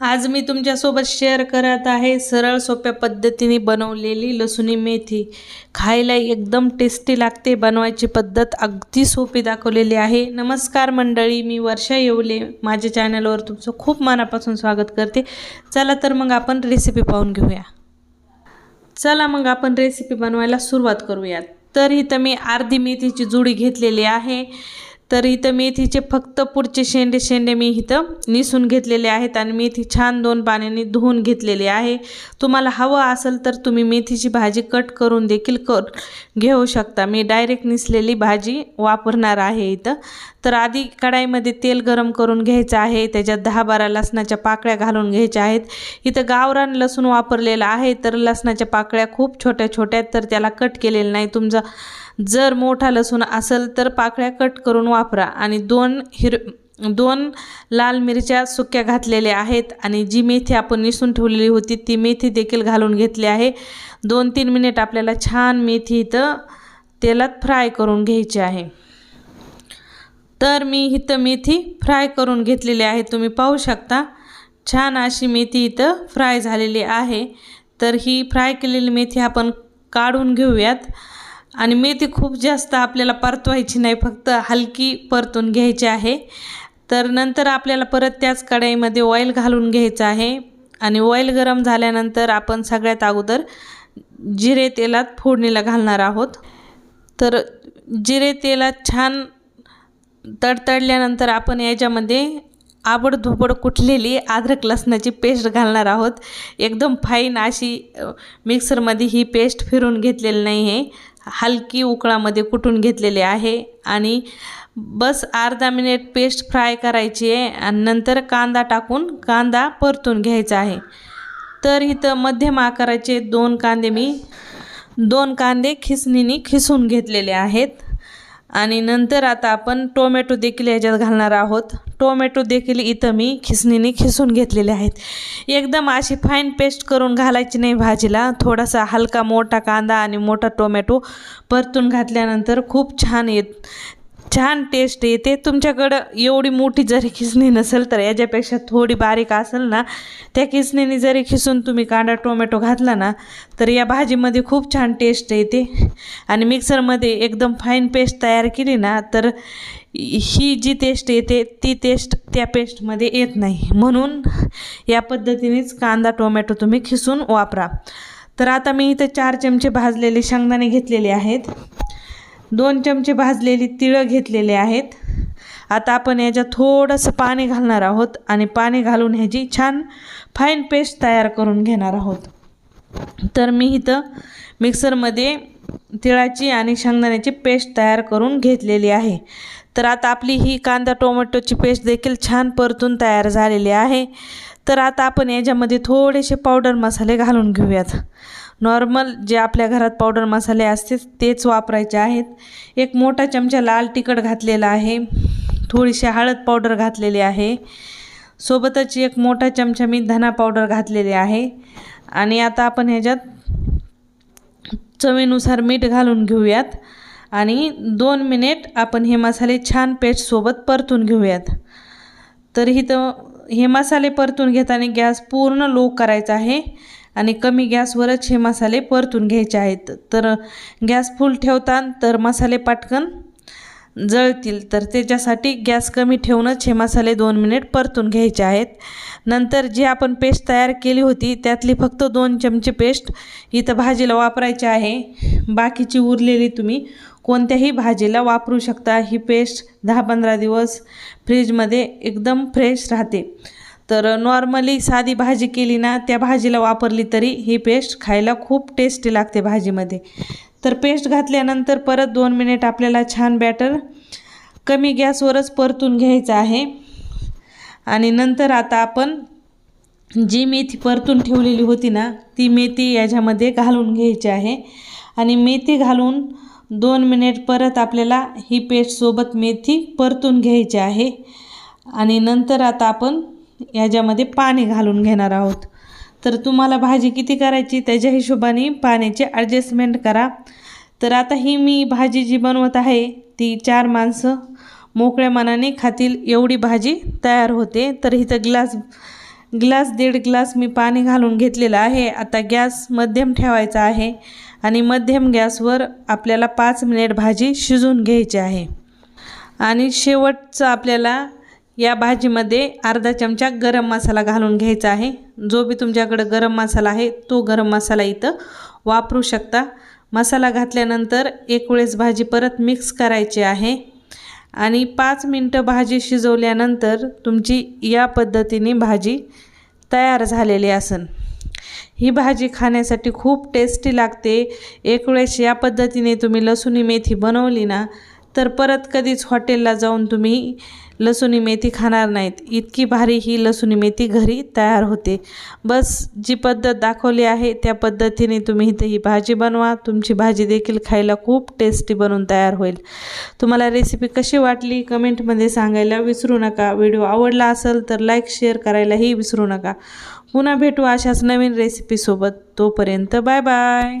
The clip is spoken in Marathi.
आज मी तुमच्यासोबत शेअर करत आहे सरळ सोप्या पद्धतीने बनवलेली लसुणी मेथी. खायला एकदम टेस्टी लागते बनवायची पद्धत अगदी सोपी दाखवलेली आहे. नमस्कार मंडळी मी वर्षा येवले. माझ्या चॅनलवर तुमचं खूप मनापासून स्वागत करते. चला तर मग आपण रेसिपी पाहून घेऊया. चला मग आपण रेसिपी बनवायला सुरुवात करूयात. तर इथं मी अर्धी मेथीची जुडी घेतलेली आहे. तर इथं मेथीचे फक्त पुढचे शेंडे शेंडे मी इथं निसून घेतलेले आहेत आणि मेथी छान दोन पाण्याने धुवून घेतलेली आहे. तुम्हाला हवं असेल तर तुम्ही मेथीची भाजी कट करून देखील कर घेऊ शकता. मी डायरेक्ट निसलेली भाजी वापरणार आहे इथं. तर आधी कढाईमध्ये तेल गरम करून घ्यायचं आहे. त्याच्यात दहा बारा लसणाच्या पाकळ्या घालून घ्यायच्या आहेत. इथं गावरान लसूण वापरलेलं आहे. तर लसणाच्या पाकळ्या खूप छोट्या छोट्या तर त्याला कट केलेलं नाही. तुमचा जर मोठा लसूण असेल तर पाकळ्या कट करून वापरा आणि दोन हिर दोन लाल मिरच्या सुक्या घातलेल्या आहेत आणि जी मेथी आपण निसून ठेवलेली होती ती मेथी देखील घालून घेतली आहे. दोन तीन मिनिट आपल्याला छान मेथी इथं तेलात फ्राय करून घ्यायची आहे. तर मी इथं मेथी फ्राय करून घेतलेली आहे. तुम्ही पाहू शकता छान अशी मेथी इथं फ्राय झालेली आहे. तर ही फ्राय केलेली मेथी आपण काढून घेऊयात. आणि मेथी खूप जास्त आपल्याला परतवायची नाही फक्त हलकी परतून घ्यायची आहे. तर नंतर आपल्याला परत त्याच कढईमध्ये ऑइल घालून घ्यायचं आहे. आणि ऑइल गरम झाल्यानंतर आपण सगळ्यात अगोदर जिरे तेलात फोडणीला घालणार आहोत. तर जिरे तेलात छान तडतडल्यानंतर आपण याच्यामध्ये आबडधोबड कुठलेली अद्रक लसणाची पेस्ट घालणार आहोत. एकदम फाईन अशी मिक्सरमध्ये ही पेस्ट फिरून घेतलेली नाही आहे हलकी उकळामध्ये कुटून घेतलेले आहे आणि बस अर्धा मिनिट पेस्ट फ्राय करायची आहे आणि नंतर कांदा टाकून कांदा परतून घ्यायचा आहे. तर इथं मध्यम आकाराचे दोन कांदे मी दोन कांदे खिसणीने खिसून घेतलेले आहेत. आणि नंतर आता आपण टोमॅटो देखील याच्यात घालणार आहोत. टोमॅटो देखील इथं मी खिसणीने खिसून घेतलेले आहेत. एकदम अशी फाईन पेस्ट करून घालायची नाही भाजीला. थोडासा हलका मोठा कांदा आणि मोठा टोमॅटो परतून घातल्यानंतर खूप छान येत छान टेस्ट येते तुमच्याकडं एवढी मोठी जरी खिसणी नसेल तर याच्यापेक्षा थोडी बारीक असेल ना त्या खिसणीने जरी खिसून तुम्ही कांदा टोमॅटो घातला ना तर या भाजीमध्ये खूप छान टेस्ट येते आणि मिक्सरमध्ये एकदम फाईन पेस्ट तयार केली ना तर ही जी टेस्ट येते ती टेस्ट त्या पेस्टमध्ये येत नाही. म्हणून या पद्धतीनेच कांदा टोमॅटो तुम्ही खिसून वापरा. तर आता मी इथं चार चमचे भाजलेले शेंगदाणे घेतलेले आहेत. दोन चमचे भाजलेली तिळं घेतलेले आहेत. आता आपण याच्यात थोडंसं पाणी घालणार आहोत आणि पाणी घालून ह्याची छान फाईन पेस्ट तयार करून घेणार आहोत. तर मी इथं मिक्सरमध्ये तिळाची आणि शेंगदाण्याची पेस्ट तयार करून घेतलेली आहे. तर आता आपली ही कांदा टोमॅटोची पेस्ट देखील छान परतून तयार झालेली आहे. तर आता आपण याच्यामध्ये थोडेसे पावडर मसाले घालून घेऊयात. नॉर्मल जे आपल्या घरात पावडर मसाले असते तेच वापरायचे आहेत. एक मोठा चमचा लाल तिखट घातलेला आहे. थोडीशी हळद पावडर घातलेली आहे. सोबतच एक मोठा चमचा मी धना पावडर घातलेली आहे. आणि आता आपण ह्याच्यात चवीनुसार मीठ घालून घेऊयात. आणि दोन मिनिट आपण हे मसाले छान पेस्टसोबत परतून घेऊयात. तर इथं हे मसाले परतून घेताना गॅस पूर्ण लो करायचा आहे. आणि कमी गॅसवरच हे मसाले परतून घ्यायचे आहेत. तर गॅस फुल ठेवतान तर मसाले पाटकन जळतील. तर त्याच्यासाठी गॅस कमी ठेवूनच हे मसाले दोन मिनिट परतून घ्यायचे आहेत. नंतर जी आपण पेस्ट तयार केली होती त्यातली फक्त दोन चमचे पेस्ट इथं भाजीला वापरायची आहे. बाकीची उरलेली तुम्ही कोणत्याही भाजीला वापरू शकता. ही पेस्ट दहा पंधरा दिवस फ्रीजमध्ये एकदम फ्रेश राहते. तर नॉर्मली साधी भाजी केली ना त्या भाजीला वापरली तरी ही पेस्ट खायला खूप टेस्टी लागते भाजीमध्ये. तर पेस्ट घातल्यानंतर परत दोन मिनिट आपल्याला छान बॅटर कमी गॅसवरच परतून घ्यायचं आहे. आणि नंतर आता आपण जी मेथी परतून ठेवलेली होती ना ती मेथी याच्यामध्ये घालून घ्यायची आहे. आणि मेथी घालून दोन मिनिट परत आपल्याला ही पेस्टसोबत मेथी परतून घ्यायची आहे. आणि नंतर आता आपण याच्यामध्ये पाणी घालून घेणार आहोत. तर तुम्हाला भाजी किती करायची त्याच्या हिशोबाने पाण्याची ॲडजस्टमेंट करा. तर आता ही मी भाजी जी बनवत आहे ती चार माणसं मोकळ्या मनाने खातील एवढी भाजी तयार होते. तर इथं ग्लास ग्लास दीड ग्लास मी पाणी घालून घेतलेलं आहे. आता गॅस मध्यम ठेवायचा आहे आणि मध्यम गॅसवर आपल्याला पाच मिनिट भाजी शिजवून घ्यायची आहे. आणि शेवटचं आपल्याला या भाजीमध्ये अर्धा चमचा गरम मसाला घालून घ्यायचा आहे. जो बी तुमच्याकडं गरम मसाला आहे तो गरम मसाला इथं वापरू शकता. मसाला घातल्यानंतर एक वेळेस भाजी परत मिक्स करायची आहे. आणि पाच मिनटं भाजी शिजवल्यानंतर तुमची या पद्धतीने भाजी तयार झालेली असन. ही भाजी खाण्यासाठी खूप टेस्टी लागते. एक वेळेस या पद्धतीने तुम्ही लसुणी मेथी बनवली ना तर परत कधीच हॉटेलला जाऊन तुम्ही लसुणी मेथी खाणार नाहीत. इतकी भारी ही लसुणी मेथी घरी तयार होते. बस जी पद्धत दाखवली आहे त्या पद्धतीने तुम्ही इथे ही भाजी बनवा. तुमची भाजी देखील खायला खूप टेस्टी बनून तयार होईल. तुम्हाला रेसिपी कशी वाटली कमेंटमध्ये सांगायला विसरू नका. व्हिडिओ आवडला असेल तर लाईक शेअर करायलाही विसरू नका. पुन्हा भेटू अशाच नवीन रेसिपीसोबत तोपर्यंत बाय बाय